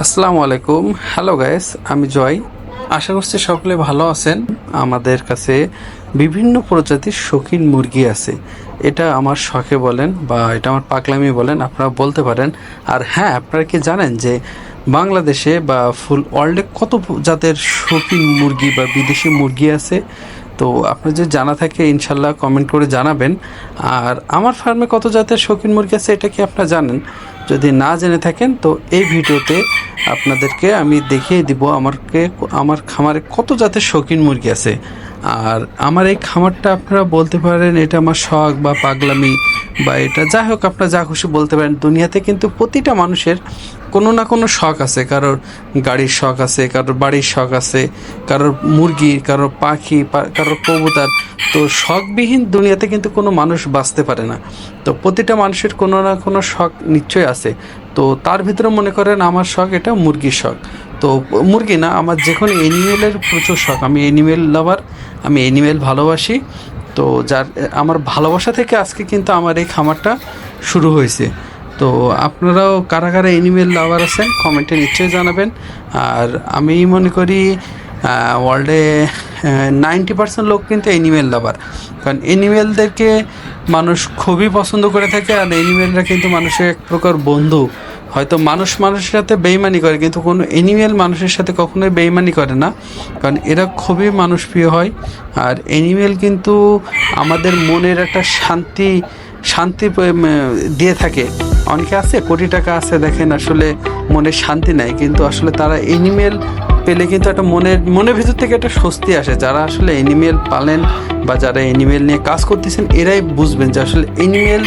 আসসালামু আলাইকুম। Hello guys আমি জয়। আশা করছি সকলে ভালো আছেন। আমাদের কাছে বিভিন্ন প্রজাতির শৌখিন মুরগি আছে। এটা আমার শখে বলেন বা এটা আমার পাগলামি বলেন, আপনারা বলতে পারেন। আর হ্যাঁ আপনারা কি জানেন যে বাংলাদেশে বা ফুল ওয়ার্ল্ডে কত জাতের শৌখিন মুরগি বা বিদেশি মুরগি আছে? তো আপনার যদি জানা থাকে, ইনশাল্লাহ কমেন্ট করে জানাবেন। আর আমার ফার্মে কত জাতের শৌখিন মুরগি আছে, এটা কি আপনারা জানেন? যদি না জেনে থাকেন, তো এই ভিডিওতে আপনাদেরকে আমি দেখিয়ে দিব আমারকে, আমার খামারে কত জাতের শৌখিন মুরগি আছে। আর আমার এই খামারটা আপনারা বলতে পারেন, এটা আমার শখ বা পাগলামি বা এটা যাই হোক, আপনারা যা খুশি বলতে পারেন, দুনিয়াতে কিন্তু প্রতিটা মানুষের কোনো না কোনো শখ আছে। কারোর গাড়ির শখ আছে, কারোর বাড়ির শখ আছে, কারোর মুরগি কারোর পাখি কারোর কবুতর। তো শখবিহীন দুনিয়াতে কিন্তু কোনো মানুষ বাঁচতে পারে না। তো প্রতিটা মানুষের কোনো না কোনো শখ নিশ্চয়ই আছে। তো তার ভিতরে মনে করেন আমার শখ এটা মুরগির শখ। তো মুরগি না, আমার যে কোনো অ্যানিমেলের প্রচুর শখ। আমি অ্যানিমেল লাভার আমি অ্যানিমেল ভালোবাসি। তো যার, আমার ভালোবাসা থেকে আজকে কিন্তু আমার এই খামারটা শুরু হয়েছে। তো আপনারাও কারা কারা অ্যানিমেল লাভার আছেন, কমেন্টে নিশ্চয়ই জানাবেন। আর আমি মনে করি ওয়ার্ল্ডে নাইনটি পার্সেন্ট লোক কিন্তু অ্যানিমেল লাভার কারণ অ্যানিমেলদেরকে মানুষ খুবই পছন্দ করে থাকে আর অ্যানিমেলরা কিন্তু মানুষের এক প্রকার বন্ধু। হয়তো মানুষ মানুষের সাথে বেইমানি করে, কিন্তু কোনো অ্যানিমেল মানুষের সাথে কখনোই বেইমানি করে না। কারণ এরা খুবই মানুষপ্রিয় হয়। আর অ্যানিমেল কিন্তু আমাদের মনের একটা শান্তি শান্তি দিয়ে থাকে। অনেকে আছে, কোটি টাকা আছে, দেখেন আসলে মনে শান্তি নাই। কিন্তু আসলে তারা এনিমেল পেলে কিন্তু একটা মনের মনের ভিতর থেকে একটা স্বস্তি আসে। যারা আসলে এনিমেল পালেন বা যারা এনিমেল নিয়ে কাজ করতেছেন, এরাই বুঝবেন যে আসলে এনিমেল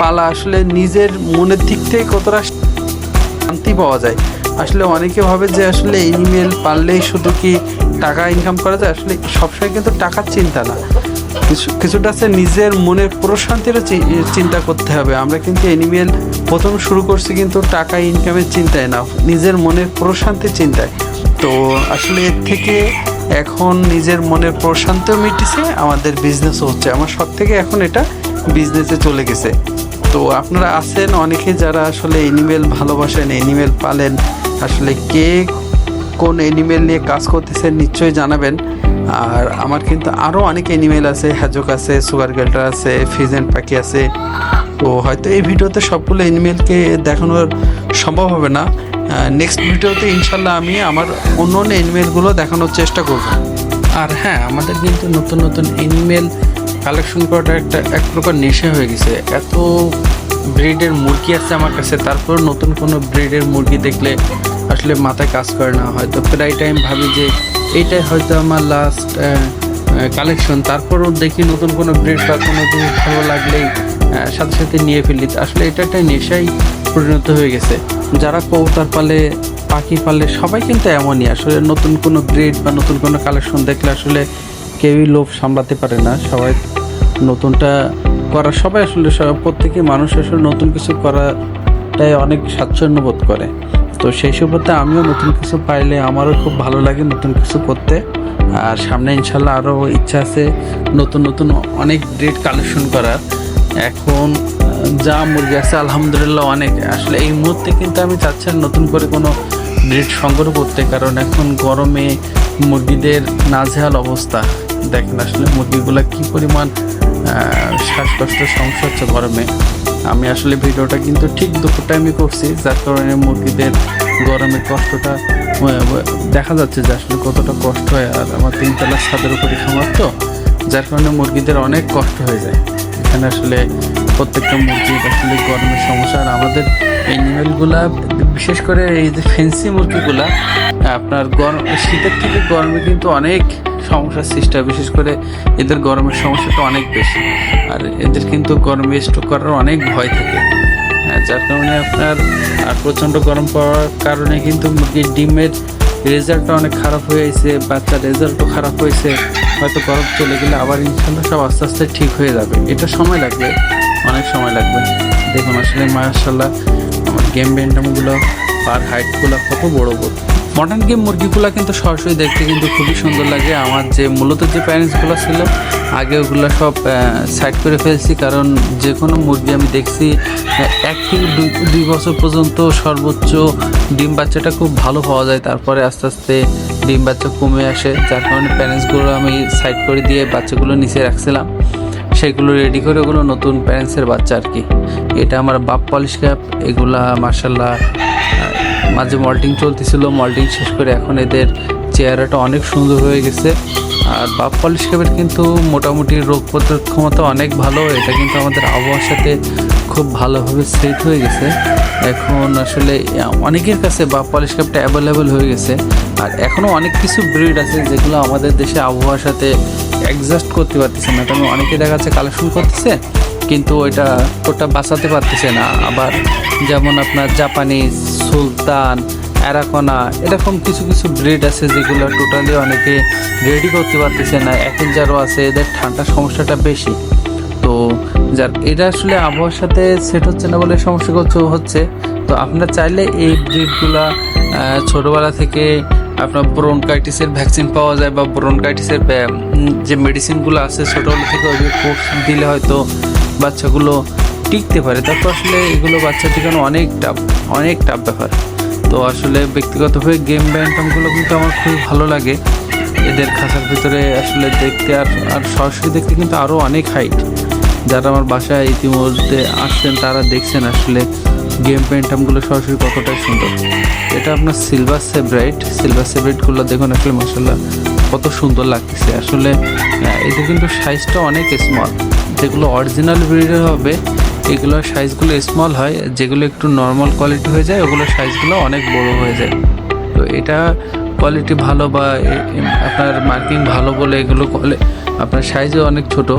পালা আসলে নিজের মনের দিক থেকে কতটা শান্তি পাওয়া যায়। আসলে অনেকে ভাবে যে আসলে ইমেল পারলেই শুধু কি টাকা ইনকাম করা যায়? আসলে সবসময় কিন্তু টাকার চিন্তা না। কিছু, কিছুটা আছে নিজের মনের প্রশান্তিরও চিন্তা করতে হবে। আমরা কিন্তু এনিমেল প্রথম শুরু করছি কিন্তু টাকা ইনকামের চিন্তায় না, নিজের মনে প্রশান্তির চিন্তায়। তো আসলে এর থেকে এখন নিজের মনের প্রশান্তিও মিটেছে, আমাদের বিজনেসও হচ্ছে। আমার সব থেকে এখন এটা বিজনেসে চলে গেছে। তো আপনারা আছেন অনেকে যারা আসলে এনিমেল ভালোবাসেন এনিমেল পালেন। আসলে কে কোন এনিমেল নিয়ে কাজ করতেছেন নিশ্চয়ই জানাবেন। আর আমার কিন্তু আরও অনেক এনিমেল আছে হ্যাজক আছে সুগার গেল্টার আছে ফিজেন্ট পাখি আছে। তো হয়তো এই ভিডিওতে সবগুলো এনিমেলকে দেখানোর সম্ভব হবে না। নেক্সট ভিডিওতে ইনশাল্লাহ আমি আমার অন্য অন্য এনিমেলগুলো দেখানোর চেষ্টা করব। আর হ্যাঁ আমাদের কিন্তু নতুন নতুন এনিমেল কালেকশন করাটা একটা এক প্রকার নেশা হয়ে গেছে। এত ব্রিডের মুরগি আছে আমার কাছে, তারপর নতুন কোনো ব্রিডের মুরগি দেখলে আসলে মাথায় কাজ করে না, হয়তো প্রায় টাইম ভাবি যে এইটাই হয়তো আমার লাস্ট কালেকশন তারপরও দেখি নতুন কোনো ব্রেড বা কোনো জিনিস ভালো লাগলেই সাথে সাথে নিয়ে ফেলি। আসলে এটা একটা নেশাই পরিণত হয়ে গেছে। যারা কৌতার পালে, পাখি পালে, সবাই কিন্তু এমনই। আসলে নতুন কোনো ব্রিড বা নতুন কোনো কালেকশন দেখলে আসলে কেউই লোভ সামলাতে পারে না। সবাই নতুনটা করা, সবাই আসলে প্রত্যেকই মানুষ আসলে নতুন কিছু করাটাই অনেক স্বাচ্ছন্দ্য বোধ করে। তো সেই সুবাদে আমিও নতুন কিছু পাইলে আমারও খুব ভালো লাগে নতুন কিছু করতে। আর সামনে ইনশাল্লাহ আরও ইচ্ছা আছে নতুন নতুন অনেক ব্রিড কালেকশন করার। এখন যা মুরগি আছে, আলহামদুলিল্লাহ অনেক। আসলে এই মুহূর্তে কিন্তু আমি চাচ্ছি নতুন করে কোনো ব্রিড সংগ্রহ করতে, কারণ এখন গরমে মুরগিদের নাজেহাল অবস্থা। দেখেন আসলে মুরগিগুলা কি পরিমাণ আহ, শ্বাসকষ্ট সমস্যা হচ্ছে গরমে আমি আসলে ভিডিওটা কিন্তু ঠিক দুপুর টাইমে করছি যার কারণে মুরগিদের গরমের কষ্টটা দেখা যাচ্ছে যে আসলে কতটা কষ্ট হয়। আর আমার তিনতলা ছাদের উপরে খামার তো যার কারণে মুরগিদের অনেক কষ্ট হয়ে যায়। এখানে আসলে প্রত্যেকটা মুরগির আসলে গরমের সমস্যা। আর আমাদের অ্যানিমেলগুলা বিশেষ করে এই যে ফেন্সি মুরগিগুলা আপনার গরম শীতের থেকে গরমে কিন্তু অনেক সমস্যার সৃষ্টি হয়। বিশেষ করে এদের গরমের সমস্যাটা অনেক বেশি। আর এদের কিন্তু গরমে স্ট্রোক করার অনেক ভয় থাকে। হ্যাঁ, যার কারণে আপনার আর প্রচণ্ড গরম পড়ার কারণে কিন্তু মুরগির ডিমের রেজাল্টটা অনেক খারাপ হয়ে হয়েছে বাচ্চার রেজাল্টও খারাপ হয়েছে। হয়তো গরম চলে গেলে আবার ইনশাল্লাহ সব আস্তে আস্তে ঠিক হয়ে যাবে। এটা সময় লাগবে অনেক সময় লাগবে। দেখুন আসলে মার্শাল্লাহ আমার গেম ব্যান্ডামগুলো পার হাইটগুলো কত বড় বড় মডার্ন গেম মুরগিগুলো কিন্তু সরাসরি দেখতে কিন্তু খুবই সুন্দর লাগে। আমার যে মূলত যে প্যারেন্টসগুলো ছিল, আগে ওগুলো সব সাইড করে ফেলছি। কারণ যে কোনো মুরগি আমি দেখছি এক থেকে দুই বছর পর্যন্ত সর্বোচ্চ ডিম বাচ্চাটা খুব ভালো পাওয়া যায়। তারপরে আস্তে আস্তে ডিম বাচ্চা কমে আসে। যার কারণে প্যারেন্টসগুলো আমি সাইড করে দিয়ে বাচ্চাগুলো নিচে রাখছিলাম। সেগুলো রেডি করে ওগুলো নতুন প্যারেন্টসের বাচ্চা আর কি। এটা আমার বাপ পলিশ ক্যাপ এগুলা মার্শাল্লাহ মাঝে মল্টিং চলতেছিল, মল্টিং শেষ করে এখন এদের চেহারাটা অনেক সুন্দর হয়ে গেছে। আর বাপ পলিশ ক্যাপের কিন্তু মোটামুটি রোগ প্রতিরোধ ক্ষমতা অনেক ভালো, এটা কিন্তু আমাদের আবহাওয়ার সাথে খুব ভালোভাবে সেট হয়ে গেছে। এখন আসলে অনেকের কাছে বাপ পলিশ ক্যাপটা অ্যাভেলেবেল হয়ে গেছে। আর এখনও অনেক কিছু ব্রিড আছে যেগুলো আমাদের দেশে আবহাওয়ার সাথে অ্যাডজাস্ট করতে পারতেছে না। কারণ অনেকে দেখা যাচ্ছে কালেকশন করতেছে, কিন্তু ওইটা ওটা বাঁচাতে পারতেছে না। আবার যেমন আপনার জাপানি সুলতান অ্যারাকোনা এরকম কিছু কিছু ব্রিড আছে যেগুলো টোটালি অনেকে রেডি করতে পারতেছে না যারও আছে, এদের ঠান্ডার সমস্যাটা বেশি। তো যার এটা আসলে আবহাওয়ার সাথে সেট হচ্ছে না বলে সমস্যা হচ্ছে। তো আপনারা চাইলে এই ব্রিডগুলা ছোটোবেলা থেকে আপনার ব্রোনকাইটিসের ভ্যাকসিন পাওয়া যায় বা ব্রোনকাইটিসের যে মেডিসিনগুলো আছে ছোটোবেলা থেকে ওই কোর্স দিলে হয়তো বাচ্চাগুলো টিকতে পারে। তারপর আসলে এগুলো বাচ্চা টিকানো অনেক টাফ অনেক টাফ ব্যাপার। তো আসলে ব্যক্তিগতভাবে গেম ব্যান্টামগুলো কিন্তু আমার খুবই ভালো লাগে। এদের খাঁচার ভিতরে আসলে দেখতে আর আর সরাসরি দেখতে কিন্তু আরও অনেক হাইট যারা আমার বাসায় ইতিমধ্যে আসছেন, তারা দেখছেন আসলে গেম পেন্টামগুলো সরাসরি কতটাই সুন্দর। এটা আপনার সিলভার সেব্রাইট সিলভার সেব্রাইটগুলো দেখুন আসলে মাসাল্লাহ কত সুন্দর লাগতেছে। আসলে এদের কিন্তু সাইজটা অনেক স্মল যেগুলো অরিজিনাল ব্রিডের হবে এগুলোর সাইজগুলো স্মল হয়, যেগুলো একটু নর্মাল কোয়ালিটি হয়ে যায় ওগুলোর সাইজগুলো অনেক বড় হয়ে যায়। তো এটা কোয়ালিটি ভালো বা আপনার মার্কিং ভালো বলে এগুলো কোয়ালি- আপনার সাইজও অনেক ছোট।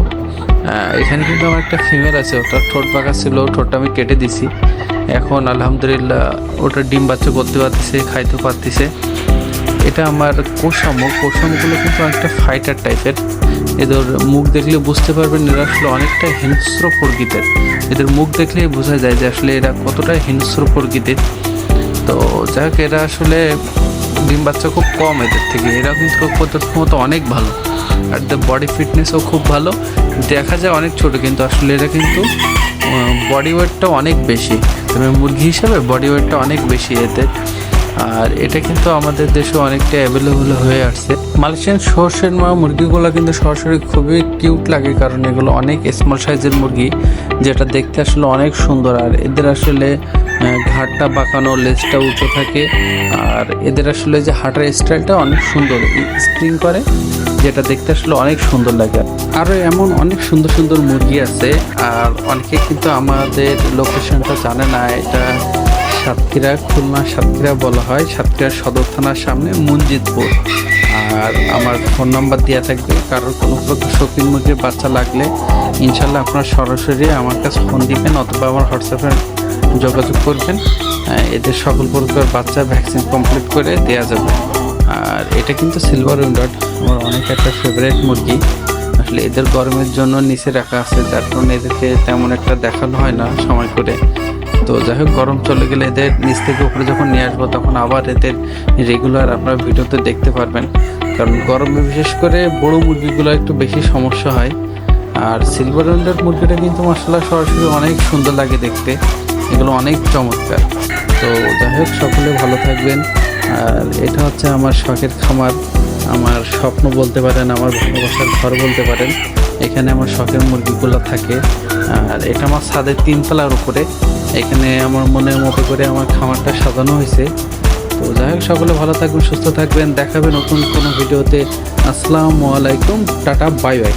এখানে কিন্তু আমার একটা ফিমেল আছে ওটা ঠোঁট পাকা ছিল, ঠোঁটটা আমি কেটে দিছি। এখন আলহামদুলিল্লাহ ওটা ডিম বাচ্চা করতে পারতেছে, খাইতে পারতেছে। এটা আমার কোষামুখ। কোষামুখগুলো কিন্তু অনেকটা ফাইটার টাইপের এদের মুখ দেখলে বুঝতে পারবেন এরা আসলে অনেকটা হিংস্র প্রকৃতির। এদের মুখ দেখলেই বোঝা যায় যে আসলে এরা কতটা হিংস্র প্রকৃতির। তো যাই এরা আসলে ডিম বাচ্চা খুব কম এদের থেকে। এরা কিন্তু রোগ অনেক ভালো। আর এদের বডি ফিটনেসও খুব ভালো। দেখা যায় অনেক ছোট, কিন্তু আসলে এরা কিন্তু বডি ওয়েটটা অনেক বেশি। তবে মুরগি হিসাবে বডি ওয়েটটা অনেক বেশি এতে আর এটা কিন্তু আমাদের দেশে অনেকটা অ্যাভেলেবল হয়ে আসছে। মালয়েশিয়ান সর্ষের মা মুরগিগুলো কিন্তু সরাসরি খুবই কিউট লাগে কারণ এগুলো অনেক স্মল সাইজের মুরগি, যেটা দেখতে আসলে অনেক সুন্দর। আর এদের আসলে ঘাড়টা বাঁকানো, লেজটা উঁচু থাকে। আর এদের আসলে যে হাঁটার স্টাইলটা অনেক সুন্দর। স্প্রিং করে, যেটা দেখতে আসলে অনেক সুন্দর লাগে। আরও এমন অনেক সুন্দর সুন্দর মুরগি আছে, আর অনেকে কিন্তু আমাদের লোকেশনটা জানে না। এটা সাতক্ষীরা খুলনা সাতক্ষীরা বলা হয়। সাতক্ষীরা সদর থানার সামনে মঞ্জিতপুর। আর আমার ফোন নাম্বার দেওয়া থাকবে। কারোর কোনো প্রকার শৌখিন মুরগির বাচ্চা লাগলে ইনশাল্লাহ আপনারা সরাসরি আমার কাছে ফোন দিবেন অথবা আমার হোয়াটসঅ্যাপে যোগাযোগ করবেন। এদের সকল প্রকার বাচ্চা ভ্যাকসিন কমপ্লিট করে দেওয়া যাবে। আর এটা কিন্তু সিলভার উইন্ডার। আমার অনেক একটা ফেভারিট মুরগি। আসলে এদের গরমের জন্য নিচে রাখা আছে। যার কারণে এদেরকে তেমন একটা দেখানো হয় না সময় করে। তো যাই হোক, গরম চলে গেলে এদের নিচ থেকে উপরে যখন নিয়ে আসব, তখন আবার এদের রেগুলার আপনারা ভিডিওতে দেখতে পারবেন। কারণ গরমে বিশেষ করে বড় মুরগিগুলো একটু বেশি সমস্যা হয়। আর সিলভার উইন্ডার মুরগিটা কিন্তু মশলা সরাসরি অনেক সুন্দর লাগে দেখতে। এগুলো অনেক চমৎকার। তো যাই হোক, সকলে ভালো থাকবেন। আর এটা হচ্ছে আমার শখের খামার। আমার স্বপ্ন বলতে পারেন, আমার ভালোবাসার ঘর বলতে পারেন। এখানে আমার শখের মুরগিগুলো থাকে। আর এটা আমার ছাদের তিনতলার উপরে। এখানে আমার মনের মতো করে আমার খামারটা সাজানো হয়েছে। তো যাই হোক, সকলে ভালো থাকবেন, সুস্থ থাকবেন। দেখাবে নতুন কোনো ভিডিওতে। আসসালামু আলাইকুম, টাটা, বাই বাই।